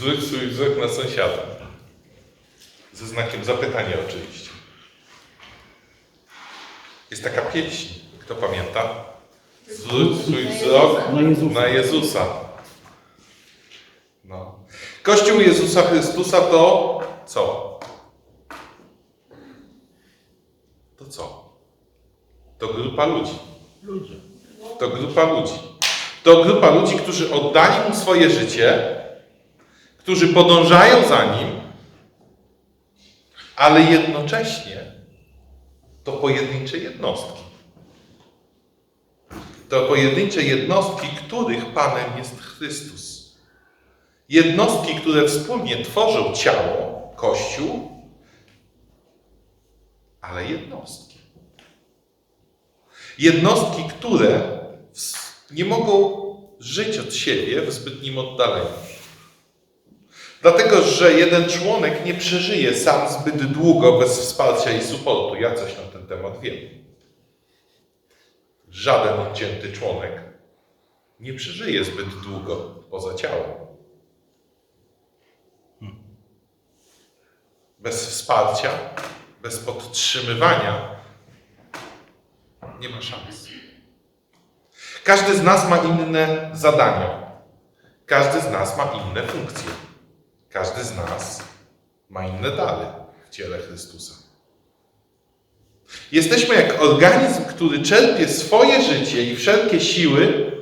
Zwróć swój wzrok na sąsiada. Ze znakiem zapytania oczywiście. Jest taka pieśń, kto pamięta? Zwróć swój wzrok Na Jezusa. na Jezusa. No. Kościół Jezusa Chrystusa to co? To co? To grupa ludzi. Ludzie. To grupa ludzi. To grupa ludzi, którzy oddali mu swoje życie, którzy podążają za nim, ale jednocześnie to pojedyncze jednostki. To pojedyncze jednostki, których Panem jest Chrystus. Jednostki, które wspólnie tworzą ciało, Kościół, ale jednostki. Jednostki, które nie mogą żyć od siebie w zbytnim oddaleniu. Dlatego, że jeden członek nie przeżyje sam zbyt długo bez wsparcia i supportu. Ja coś na ten temat wiem. Żaden odcięty członek nie przeżyje zbyt długo poza ciałem. Bez wsparcia, bez podtrzymywania nie ma szans. Każdy z nas ma inne zadania. Każdy z nas ma inne funkcje. Każdy z nas ma inne dary w ciele Chrystusa. Jesteśmy jak organizm, który czerpie swoje życie i wszelkie siły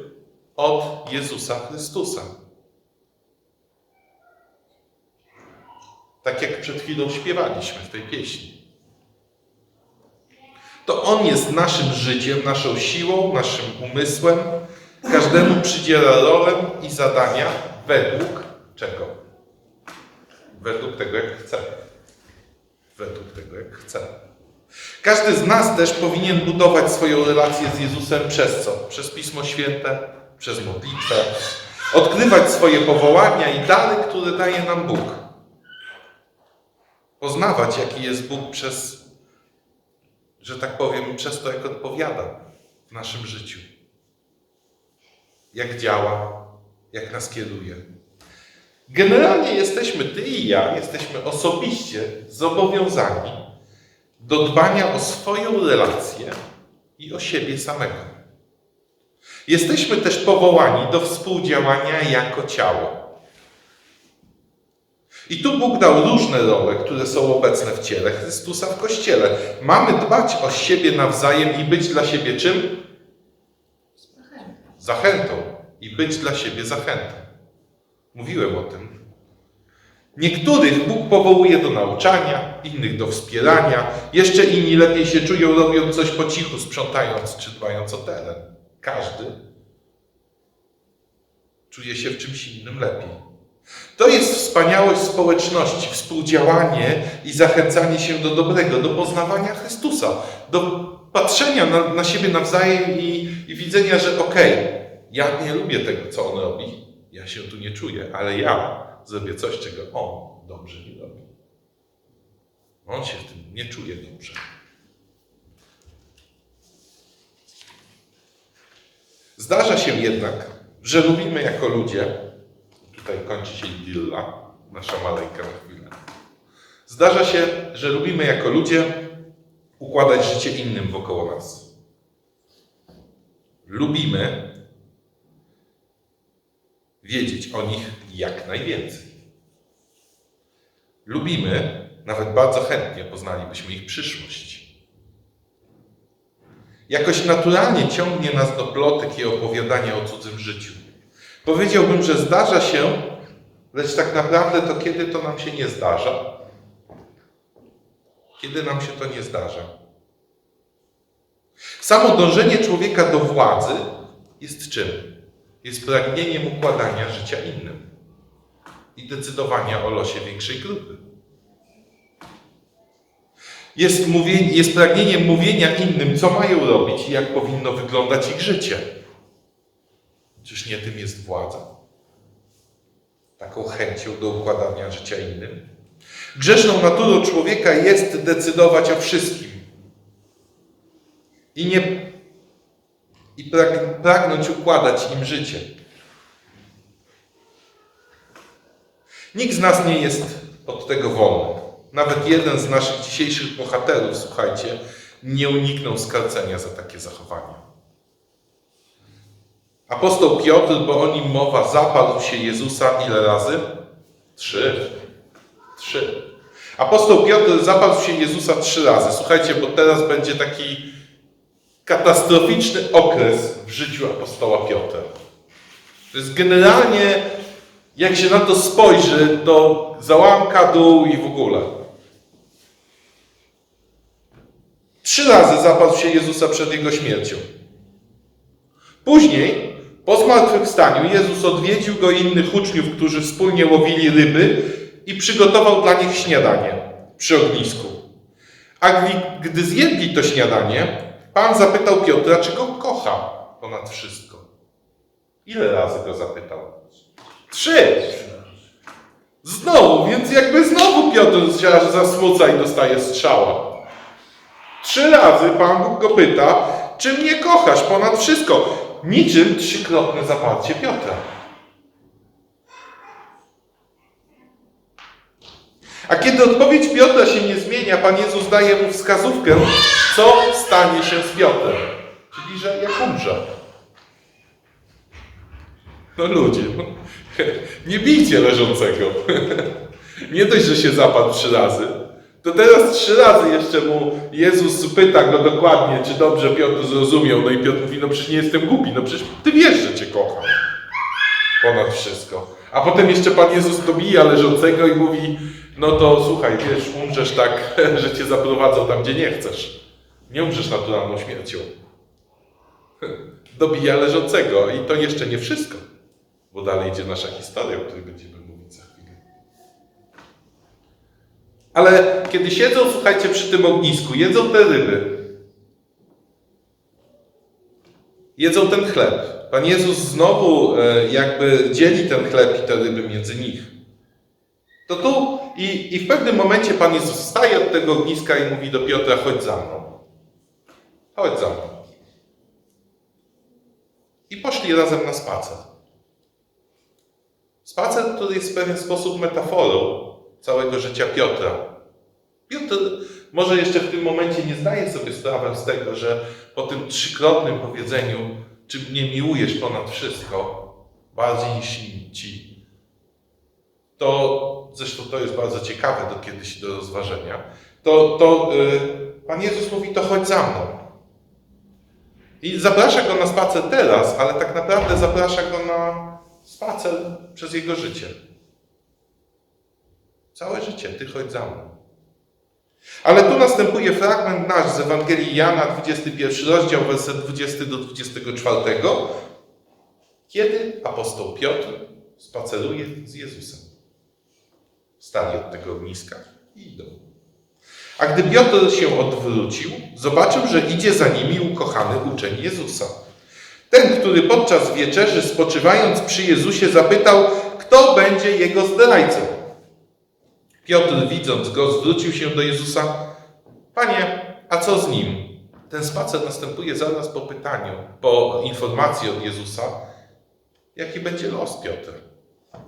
od Jezusa Chrystusa. Tak jak przed chwilą śpiewaliśmy w tej pieśni. To On jest naszym życiem, naszą siłą, naszym umysłem. Każdemu przydziela rolę i zadania według czego? Według tego, jak chce. Według tego, jak chce. Każdy z nas też powinien budować swoją relację z Jezusem przez co? Przez Pismo Święte, przez modlitwę. Odkrywać swoje powołania i dary, które daje nam Bóg. Poznawać, jaki jest Bóg przez że tak powiem, przez to, jak odpowiada w naszym życiu. Jak działa, jak nas kieruje. Generalnie jesteśmy, ty i ja, jesteśmy osobiście zobowiązani do dbania o swoją relację i o siebie samego. Jesteśmy też powołani do współdziałania jako ciało. I tu Bóg dał różne role, które są obecne w ciele Chrystusa w Kościele. Mamy dbać o siebie nawzajem i być dla siebie czym? Zachętą. I być dla siebie zachętą. Mówiłem o tym. Niektórych Bóg powołuje do nauczania, innych do wspierania, jeszcze inni lepiej się czują, robiąc coś po cichu, sprzątając czy dbając o teren. Każdy czuje się w czymś innym lepiej. To jest wspaniałość społeczności, współdziałanie i zachęcanie się do dobrego, do poznawania Chrystusa, do patrzenia na, na siebie nawzajem i, i widzenia, że okej, ja nie lubię tego, co on robi, ja się tu nie czuję, ale ja zrobię coś, czego on dobrze nie robi. On się w tym nie czuje dobrze. Zdarza się jednak, że lubimy jako ludzie, tutaj kończy się idylla, nasza maleńka na chwilę. Zdarza się, że lubimy jako ludzie układać życie innym wokoło nas. Lubimy wiedzieć o nich jak najwięcej. Lubimy, nawet bardzo chętnie poznalibyśmy ich przyszłość. Jakoś naturalnie ciągnie nas do plotek i opowiadania o cudzym życiu. Powiedziałbym, że zdarza się, lecz tak naprawdę to kiedy to nam się nie zdarza? Kiedy nam się to nie zdarza? Samo dążenie człowieka do władzy jest czym? Jest pragnieniem układania życia innym i decydowania o losie większej grupy. Jest, mówienie, jest pragnieniem mówienia innym, co mają robić i jak powinno wyglądać ich życie. Czyż nie tym jest władza? Taką chęcią do układania życia innym? Grzeszną naturą człowieka jest decydować o wszystkim. I nie i prag, pragnąć układać im życie. Nikt z nas nie jest od tego wolny. Nawet jeden z naszych dzisiejszych bohaterów, słuchajcie, nie uniknął skarcenia za takie zachowanie. Apostoł Piotr, bo o nim mowa, zapadł się Jezusa ile razy? Trzy. Trzy. Apostoł Piotr zapadł się Jezusa trzy razy. Słuchajcie, bo teraz będzie taki katastroficzny okres w życiu apostoła Piotra. To jest generalnie, jak się na to spojrzy, to załamka dół i w ogóle. Trzy razy zapadł się Jezusa przed jego śmiercią. Później, po zmartwychwstaniu, Jezus odwiedził go i innych uczniów, którzy wspólnie łowili ryby i przygotował dla nich śniadanie przy ognisku. A gdy- zjedli to śniadanie, Pan zapytał Piotra, czy go kocha ponad wszystko. Ile razy go zapytał? Trzy. Znowu, więc jakby znowu Piotr się zasmuca i dostaje strzała. Trzy razy Pan Bóg go pyta, czy mnie kochasz ponad wszystko? Niczym trzykrotne zaparcie Piotra. A kiedy odpowiedź Piotra się nie zmienia, Pan Jezus daje mu wskazówkę, co stanie się z Piotrem. Czyli, że jak umrze. No ludzie, no, nie bijcie leżącego. Nie dość, że się zapadł trzy razy, to teraz trzy razy jeszcze mu Jezus pyta go dokładnie, czy dobrze Piotr zrozumiał. No i Piotr mówi, no przecież nie jestem głupi, no przecież ty wiesz, że cię kocham. Ponad wszystko. A potem jeszcze Pan Jezus dobija leżącego i mówi, no to słuchaj, wiesz, umrzesz tak, że cię zaprowadzą tam, gdzie nie chcesz. Nie umrzesz naturalną śmiercią. Dobija leżącego i to jeszcze nie wszystko. Bo dalej idzie nasza historia, o której będziemy mówić za chwilę. Ale kiedy siedzą, słuchajcie, przy tym ognisku, jedzą te ryby, jedzą ten chleb. Pan Jezus znowu e, jakby dzieli ten chleb i te ryby między nich. To tu i, i w pewnym momencie Pan Jezus wstaje od tego ogniska i mówi do Piotra, chodź za mną. Chodź za mną. I poszli razem na spacer. Spacer, który jest w pewien sposób metaforą całego życia Piotra. Piotr może jeszcze w tym momencie nie zdaje sobie sprawy z tego, że po tym trzykrotnym powiedzeniu, czy mnie miłujesz ponad wszystko, bardziej niż ci, to zresztą to jest bardzo ciekawe do kiedyś do rozważenia, to, to yy, Pan Jezus mówi, to chodź za mną. I zaprasza go na spacer teraz, ale tak naprawdę zaprasza go na spacer przez jego życie. Całe życie, ty chodź za mną. Ale tu następuje fragment nasz z Ewangelii Jana, 21 rozdział, werset 20 do 24, kiedy apostoł Piotr spaceruje z Jezusem. Wstali od tego ogniska i idą. A gdy Piotr się odwrócił, zobaczył, że idzie za nimi ukochany uczeń Jezusa. Ten, który podczas wieczerzy spoczywając przy Jezusie zapytał, kto będzie jego zdrajcą. Piotr, widząc go, zwrócił się do Jezusa: Panie, a co z nim? Ten spacer następuje zaraz po pytaniu, po informacji od Jezusa, jaki będzie los Piotra.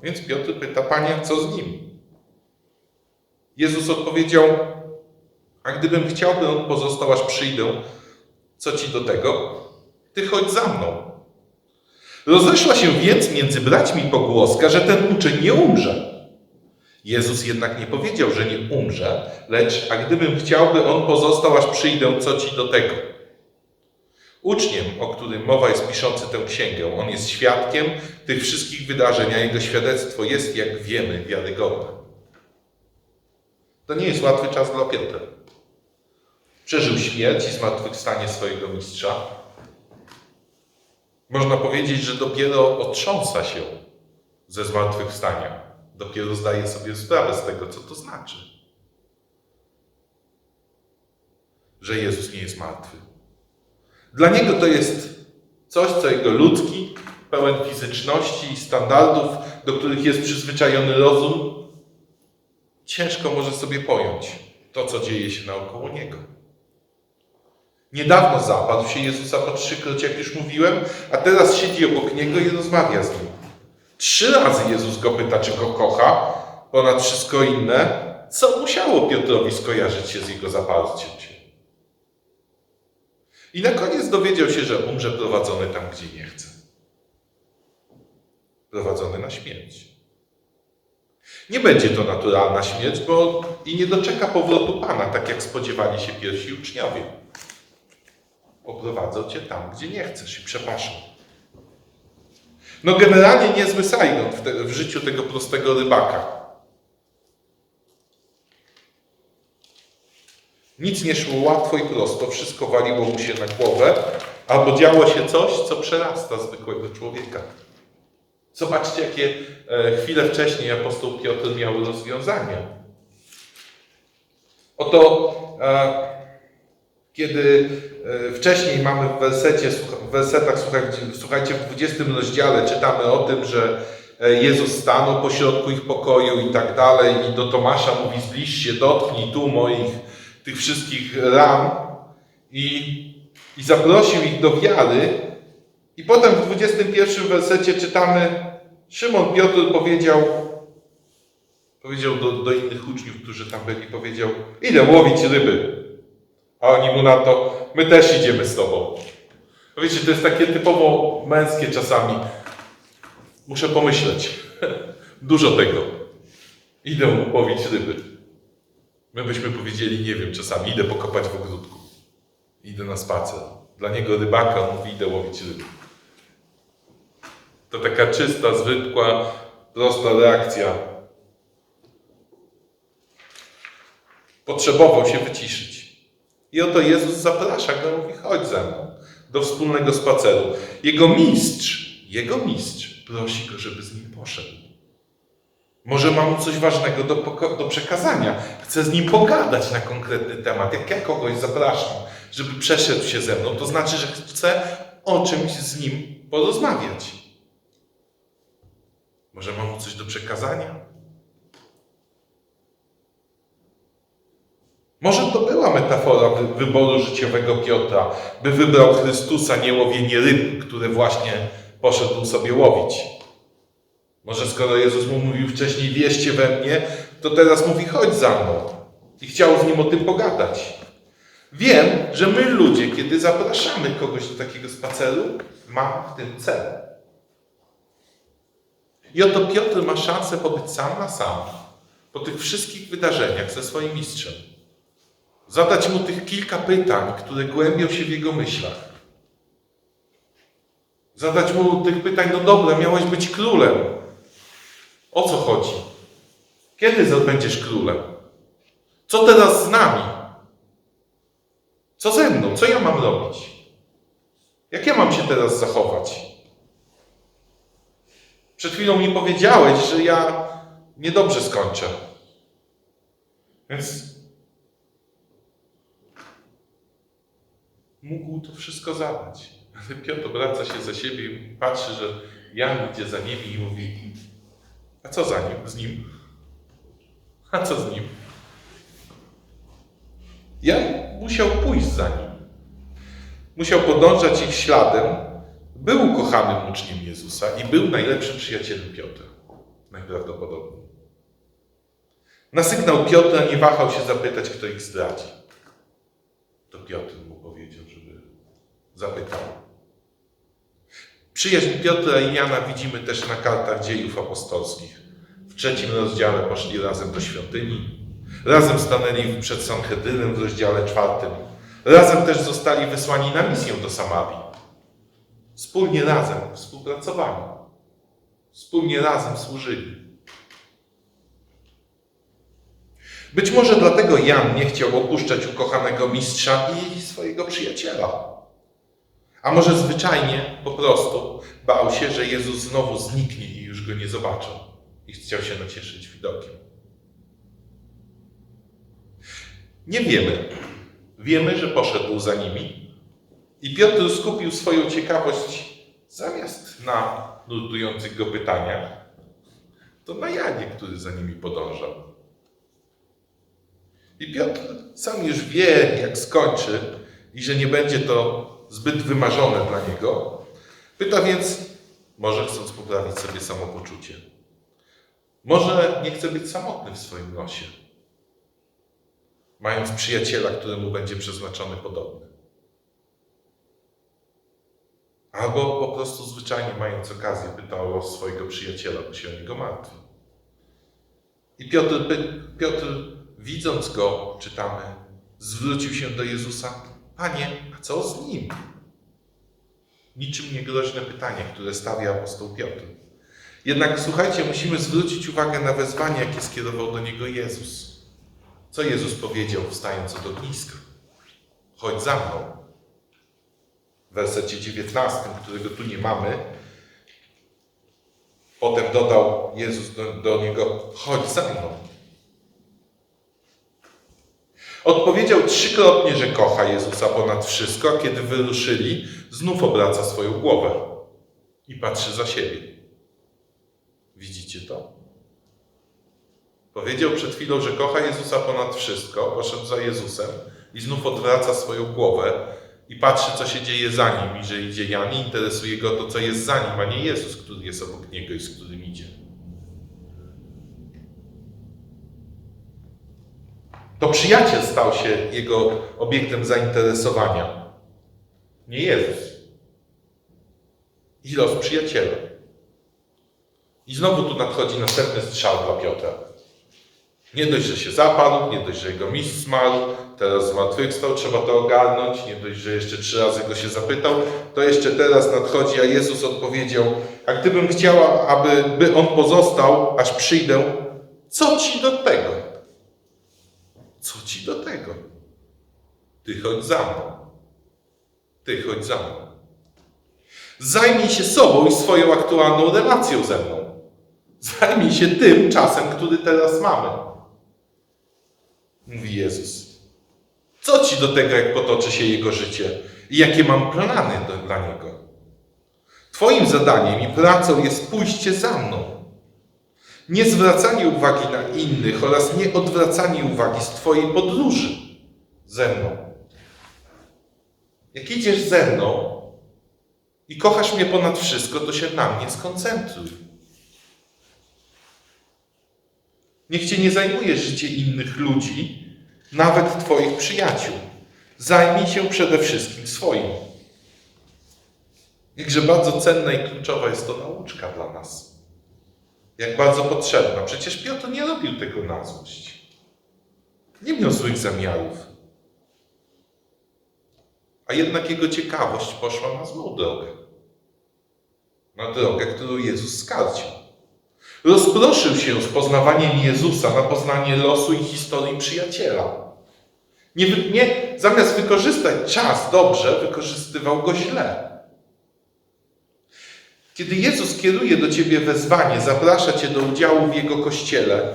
Więc Piotr pyta: Panie, co z nim? Jezus odpowiedział: A gdybym chciał, by on pozostał, aż przyjdę, co ci do tego? Ty chodź za mną. Rozeszła się więc między braćmi pogłoska, że ten uczeń nie umrze. Jezus jednak nie powiedział, że nie umrze, lecz a gdybym chciał, by on pozostał, aż przyjdę, co ci do tego? Uczniem, o którym mowa jest piszący tę księgę, on jest świadkiem tych wszystkich wydarzeń, a jego świadectwo jest, jak wiemy, wiarygodne. To nie jest łatwy czas dla Piotra. Przeżył śmierć i zmartwychwstanie swojego mistrza. Można powiedzieć, że dopiero otrząsa się ze zmartwychwstania. Dopiero zdaje sobie sprawę z tego, co to znaczy. Że Jezus nie jest martwy. Dla niego to jest coś, co jego ludzki, pełen fizyczności i standardów, do których jest przyzwyczajony rozum, ciężko może sobie pojąć to, co dzieje się naokoło niego. Niedawno zapadł się Jezusa po trzykroć, jak już mówiłem, a teraz siedzi obok niego i rozmawia z nim. Trzy razy Jezus go pyta, czy go kocha, ponad wszystko inne, co musiało Piotrowi skojarzyć się z jego zaparciem. I na koniec dowiedział się, że umrze prowadzony tam, gdzie nie chce. Prowadzony na śmierć. Nie będzie to naturalna śmierć, bo i nie doczeka powrotu Pana, tak jak spodziewali się pierwsi uczniowie. Oprowadzą cię tam, gdzie nie chcesz i przepraszam. No generalnie niezły sajgot w, te, w życiu tego prostego rybaka. Nic nie szło łatwo i prosto, wszystko waliło mu się na głowę, albo działo się coś, co przerasta zwykłego człowieka. Zobaczcie, jakie e, chwilę wcześniej apostoł Piotr miał rozwiązania. Oto, e, kiedy e, wcześniej mamy w, wersecie, w wersetach, słuchajcie, w 20 rozdziale czytamy o tym, że e, Jezus stanął pośrodku ich pokoju i tak dalej i do Tomasza mówi zbliż się, dotknij tu moich tych wszystkich ran i, i zaprosił ich do wiary. I potem w 21 wersecie czytamy, Szymon Piotr powiedział, powiedział do, do innych uczniów, którzy tam byli, powiedział, idę łowić ryby. A oni mu na to, my też idziemy z tobą. No Wiecie, to jest takie typowo męskie czasami. Muszę pomyśleć. Dużo tego. Idę łowić ryby. My byśmy powiedzieli, nie wiem, czasami idę pokopać w ogródku. Idę na spacer. Dla niego rybaka mówi, idę łowić ryby. To taka czysta, zwykła, prosta reakcja. Potrzebował się wyciszyć. I oto Jezus zaprasza go, mówi, chodź ze mną do wspólnego spaceru. Jego mistrz, jego mistrz prosi go, żeby z nim poszedł. Może ma mu coś ważnego do, do przekazania. Chcę z nim pogadać na konkretny temat. Jak ja kogoś zapraszam, żeby przeszedł się ze mną, to znaczy, że chcę o czymś z nim porozmawiać. Może ma mu coś do przekazania? Może to była metafora wy- wyboru życiowego Piotra, by wybrał Chrystusa, nie łowienie ryb, które właśnie poszedł sobie łowić. Może skoro Jezus mu mówił wcześniej, wierzcie we mnie, to teraz mówi, chodź za mną. I chciał z nim o tym pogadać. Wiem, że my ludzie, kiedy zapraszamy kogoś do takiego spaceru, ma w tym cel. I oto Piotr ma szansę pobyć sam na sam po tych wszystkich wydarzeniach ze swoim mistrzem. Zadać mu tych kilka pytań, które głębią się w jego myślach. Zadać mu tych pytań, no dobra, miałeś być królem. O co chodzi? Kiedy będziesz królem? Co teraz z nami? Co ze mną? Co ja mam robić? Jak ja mam się teraz zachować? Przed chwilą mi powiedziałeś, że ja niedobrze skończę. Więc mógł to wszystko zadać. Ale Piotr obraca się za siebie i patrzy, że Jan idzie za nimi i mówi: A co za nim? Z nim? A co z nim? Jan musiał pójść za nim. Musiał podążać ich śladem. Był ukochanym uczniem Jezusa i był najlepszym przyjacielem Piotra. Najprawdopodobniej. Na sygnał Piotra nie wahał się zapytać, kto ich zdradzi. To Piotr mu powiedział, zapytał. Przyjaźń Piotra i Jana widzimy też na kartach dziejów apostolskich. W trzecim rozdziale poszli razem do świątyni, razem stanęli przed Sanhedrynem w rozdziale czwartym, razem też zostali wysłani na misję do Samarii. Wspólnie razem współpracowali, wspólnie razem służyli. Być może dlatego Jan nie chciał opuszczać ukochanego mistrza i swojego przyjaciela. A może zwyczajnie, po prostu, bał się, że Jezus znowu zniknie i już go nie zobaczą. I chciał się nacieszyć widokiem. Nie wiemy. Wiemy, że poszedł za nimi. I Piotr skupił swoją ciekawość zamiast na nurtujących go pytaniach, to na Janie, który za nimi podążał. I Piotr sam już wie, jak skończy i że nie będzie to zbyt wymarzone dla niego. Pyta więc, może chcąc poprawić sobie samopoczucie. Może nie chce być samotny w swoim losie, mając przyjaciela, któremu będzie przeznaczony podobny. Albo po prostu zwyczajnie mając okazję pyta o los swojego przyjaciela, bo się o niego martwi. I Piotr, Piotr widząc go, czytamy, zwrócił się do Jezusa, Panie, a co z nim? Niczym niegroźne pytanie, które stawia apostoł Piotr. Jednak słuchajcie, musimy zwrócić uwagę na wezwanie, jakie skierował do niego Jezus. Co Jezus powiedział, wstając od ogniska? Chodź za mną. W wersecie 19, którego tu nie mamy, potem dodał Jezus do, do niego: Chodź za mną. Odpowiedział trzykrotnie, że kocha Jezusa ponad wszystko, a kiedy wyruszyli, znów obraca swoją głowę i patrzy za siebie. Widzicie to? Powiedział przed chwilą, że kocha Jezusa ponad wszystko, poszedł za Jezusem i znów odwraca swoją głowę i patrzy, co się dzieje za nim i że idzie Jan i interesuje go to, co jest za nim, a nie Jezus, który jest obok niego i z którym idzie. To przyjaciel stał się jego obiektem zainteresowania. Nie Jezus. I los przyjaciela. I znowu tu nadchodzi następny strzał dla Piotra. Nie dość, że się zapadł, nie dość, że jego mistrz zmarł, teraz zmartwychwstał, trzeba to ogarnąć, nie dość, że jeszcze trzy razy go się zapytał, to jeszcze teraz nadchodzi, a Jezus odpowiedział, a gdybym chciała, aby by on pozostał, aż przyjdę, co ci do tego? Co ci do tego? Ty chodź za mną. Ty chodź za mną. Zajmij się sobą i swoją aktualną relacją ze mną. Zajmij się tym czasem, który teraz mamy. Mówi Jezus. Co ci do tego, jak potoczy się jego życie i jakie mam plany dla niego? Twoim zadaniem i pracą jest pójście za mną. Nie zwracanie uwagi na innych oraz nie odwracanie uwagi z Twojej podróży ze mną. Jak idziesz ze mną i kochasz mnie ponad wszystko, to się na mnie skoncentruj. Niech Cię nie zajmuje życie innych ludzi, nawet Twoich przyjaciół. Zajmij się przede wszystkim swoim. Jakże bardzo cenna i kluczowa jest to nauczka dla nas. Jak bardzo potrzebna. Przecież Piotr nie robił tego na złość. Nie miał złych zamiarów. A jednak jego ciekawość poszła na złą drogę. Na drogę, którą Jezus skarcił. Rozproszył się z poznawaniem Jezusa na poznanie losu i historii przyjaciela. Nie, nie, zamiast wykorzystać czas dobrze, wykorzystywał go źle. Kiedy Jezus kieruje do ciebie wezwanie, zaprasza cię do udziału w Jego kościele,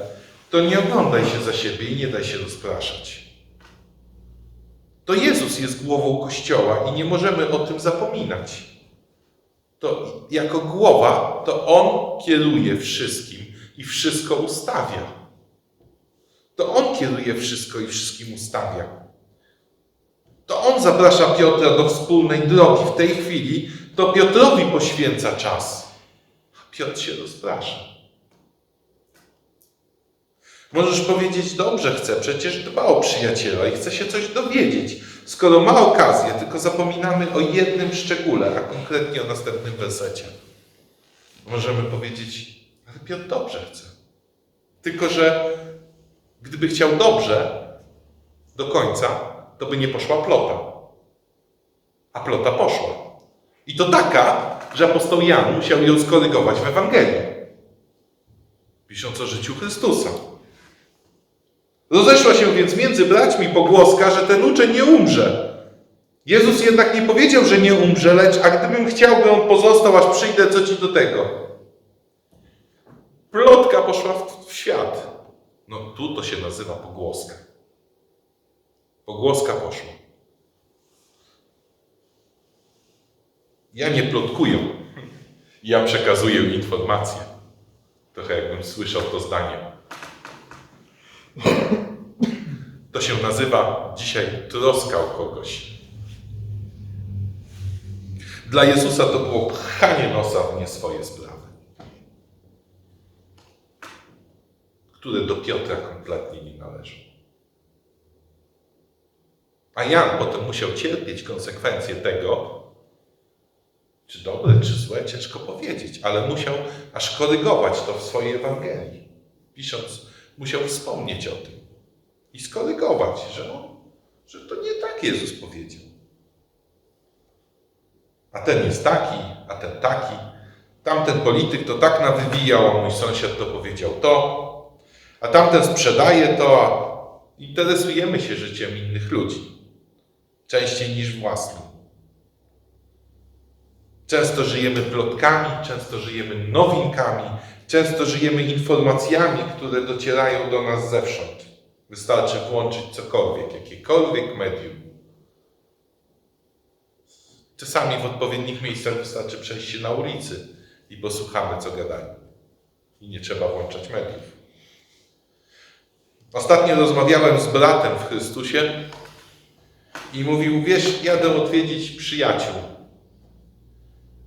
to nie oglądaj się za siebie i nie daj się rozpraszać. To Jezus jest głową Kościoła i nie możemy o tym zapominać. To jako głowa, to On kieruje wszystkim i wszystko ustawia. To On kieruje wszystko i wszystkim ustawia. To On zaprasza Piotra do wspólnej drogi. W tej chwili to Piotrowi poświęca czas. Piotr się rozprasza. Możesz powiedzieć, dobrze chcę, przecież dba o przyjaciela i chce się coś dowiedzieć. Skoro ma okazję, tylko zapominamy o jednym szczególe, a konkretnie o następnym wersecie. Możemy powiedzieć, ale Piotr dobrze chce. Tylko, że gdyby chciał dobrze do końca, to by nie poszła plota. A plota poszła. I to taka, że apostoł Jan musiał ją skorygować w Ewangelii. Pisząc o życiu Chrystusa. Rozeszła się więc między braćmi pogłoska, że ten uczeń nie umrze. Jezus jednak nie powiedział, że nie umrze, lecz a gdybym chciał, by on pozostał, aż przyjdę, co ci do tego? Plotka poszła w, świat. No tu to się nazywa pogłoska. Pogłoska poszła. Ja nie plotkuję. Ja przekazuję informacje. Trochę jakbym słyszał to zdanie. To się nazywa dzisiaj troska o kogoś. Dla Jezusa to było pchanie nosa w nie swoje sprawy. które do Piotra kompletnie nie należą. A Jan potem musiał cierpieć konsekwencje tego, czy dobre, czy złe, ciężko powiedzieć, ale musiał aż korygować to w swojej Ewangelii. Pisząc, musiał wspomnieć o tym i skorygować, że, on, że to nie tak Jezus powiedział. A ten jest taki, a ten taki. Tamten polityk to tak nawywijał, a mój sąsiad to powiedział to. A tamten sprzedaje to, a interesujemy się życiem innych ludzi. Częściej niż własnym. Często żyjemy plotkami, często żyjemy nowinkami, często żyjemy informacjami, które docierają do nas zewsząd. Wystarczy włączyć cokolwiek, jakiekolwiek medium. Czasami w odpowiednich miejscach wystarczy przejść się na ulicy i posłuchamy, co gadają. I nie trzeba włączać mediów. Ostatnio rozmawiałem z bratem w Chrystusie i mówił, wiesz, jadę odwiedzić przyjaciół.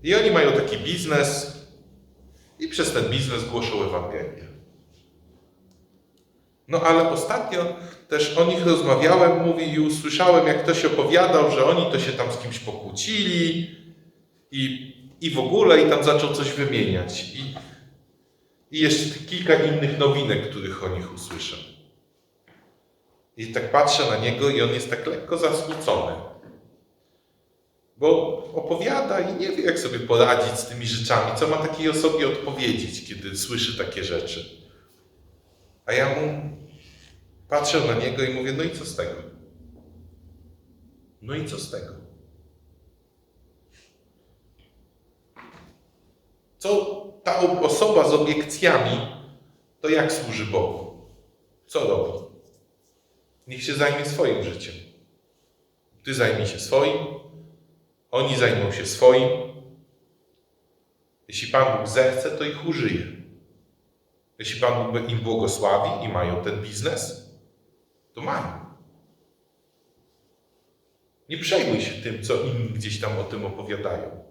I oni mają taki biznes i przez ten biznes głoszą Ewangelię. No ale ostatnio też o nich rozmawiałem, mówi i usłyszałem, jak ktoś opowiadał, że oni to się tam z kimś pokłócili i, i w ogóle i tam zaczął coś wymieniać. I, I jeszcze kilka innych nowinek, których o nich usłyszę. I tak patrzę na niego i on jest tak lekko zasmucony. Bo opowiada i nie wie, jak sobie poradzić z tymi rzeczami, co ma takiej osobie odpowiedzieć, kiedy słyszy takie rzeczy. A ja mu patrzę na niego i mówię, no i co z tego? No i co z tego? Co ta osoba z obiekcjami, to jak służy Bogu? Co robi? Niech się zajmie swoim życiem. Ty zajmij się swoim, oni zajmą się swoim. Jeśli Pan Bóg zechce, to ich użyje. Jeśli Pan Bóg im błogosławi i mają ten biznes, to mają. Nie przejmuj się tym, co inni gdzieś tam o tym opowiadają.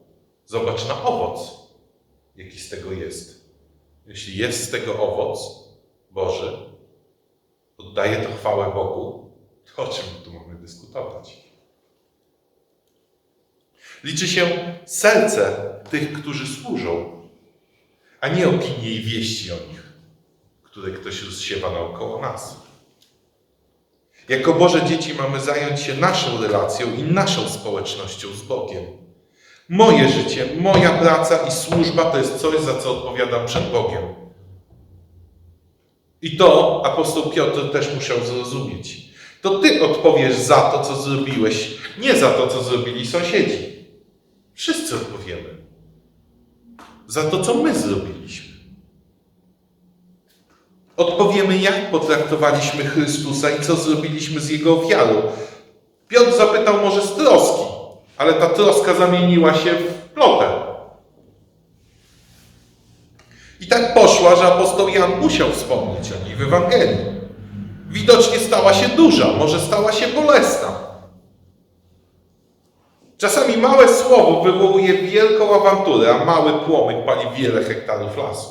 Zobacz na owoc, jaki z tego jest. Jeśli jest z tego owoc Boży, oddaję to chwałę Bogu, to o czym tu mamy dyskutować? Liczy się serce tych, którzy służą, a nie opinie i wieści o nich, które ktoś rozsiewa naokoło nas. Jako Boże dzieci mamy zająć się naszą relacją i naszą społecznością z Bogiem. Moje życie, moja praca i służba to jest coś, za co odpowiadam przed Bogiem. I to apostoł Piotr też musiał zrozumieć. To ty odpowiesz za to, co zrobiłeś, nie za to, co zrobili sąsiedzi. Wszyscy odpowiemy. Za to, co my zrobiliśmy. Odpowiemy, jak potraktowaliśmy Chrystusa i co zrobiliśmy z Jego ofiarą. Piotr zapytał może z troski, ale ta troska zamieniła się w plotę. I tak poszła, że apostoł Jan musiał wspomnieć o niej w Ewangelii. Widocznie stała się duża, może stała się bolesna. Czasami małe słowo wywołuje wielką awanturę, a mały płomyk pali wiele hektarów lasu.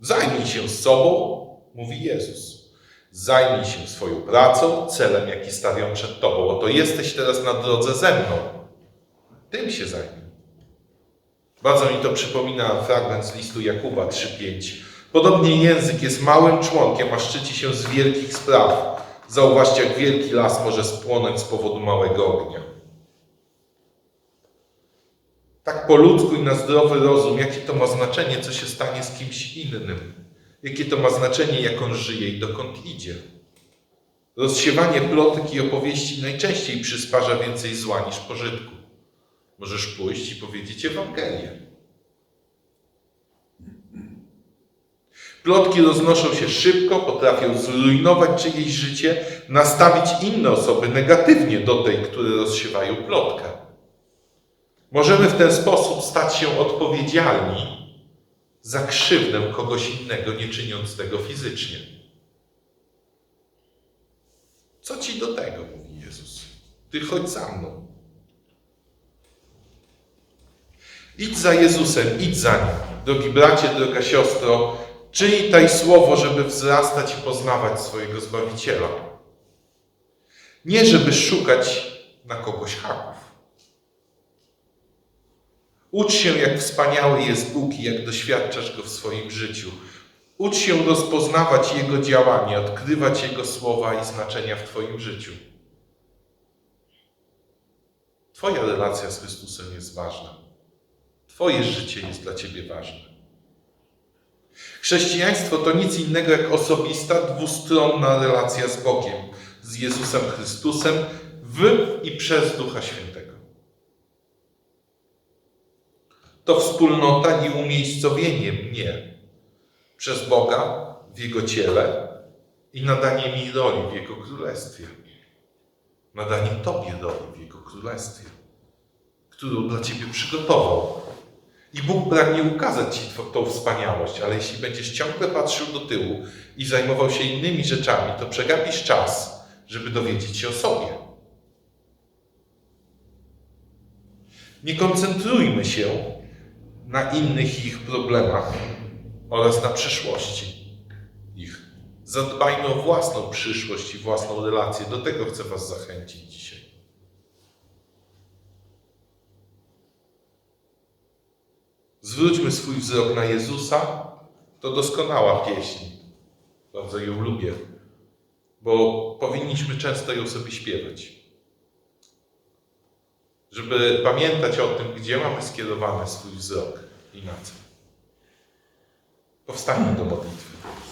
Zajmij się sobą, mówi Jezus. Zajmij się swoją pracą, celem, jaki stawiam przed Tobą. Oto jesteś teraz na drodze ze mną. Tym się zajmij. Bardzo mi to przypomina fragment z listu Jakuba 3:5. Podobnie język jest małym członkiem, a szczyci się z wielkich spraw. Zauważcie, jak wielki las może spłonąć z powodu małego ognia. Tak po ludzku i na zdrowy rozum, jakie to ma znaczenie, co się stanie z kimś innym. Jakie to ma znaczenie, jak on żyje i dokąd idzie. Rozsiewanie plotek i opowieści najczęściej przysparza więcej zła niż pożytku. Możesz pójść i powiedzieć Ewangelię. Plotki roznoszą się szybko, potrafią zrujnować czyjeś życie, nastawić inne osoby negatywnie do tej, które rozsiewają plotkę. Możemy w ten sposób stać się odpowiedzialni za krzywdę kogoś innego, nie czyniąc tego fizycznie. Co ci do tego, mówi Jezus? Ty chodź za mną. Idź za Jezusem, idź za nim. Drogi bracie, droga siostro, czytaj słowo, żeby wzrastać i poznawać swojego Zbawiciela. Nie żeby szukać na kogoś haków. Ucz się, jak wspaniały jest Bóg i jak doświadczasz Go w swoim życiu. Ucz się rozpoznawać Jego działanie, odkrywać Jego słowa i znaczenia w Twoim życiu. Twoja relacja z Chrystusem jest ważna. Twoje życie jest dla Ciebie ważne. Chrześcijaństwo to nic innego jak osobista, dwustronna relacja z Bogiem, z Jezusem Chrystusem w i przez Ducha Świętego. To wspólnota i umiejscowienie mnie przez Boga w Jego ciele i nadanie mi roli w Jego królestwie. Nadanie Tobie roli w Jego królestwie, którą dla Ciebie przygotował. I Bóg pragnie ukazać Ci tą wspaniałość, ale jeśli będziesz ciągle patrzył do tyłu i zajmował się innymi rzeczami, to przegapisz czas, żeby dowiedzieć się o sobie. Nie koncentrujmy się na innych ich problemach oraz na przyszłości ich. Zadbajmy o własną przyszłość i własną relację. Do tego chcę Was zachęcić dzisiaj. Zwróćmy swój wzrok na Jezusa. To doskonała pieśń. Bardzo ją lubię, bo powinniśmy często ją sobie śpiewać. Żeby pamiętać o tym, gdzie mamy skierowany swój wzrok i na co. Powstańmy do modlitwy.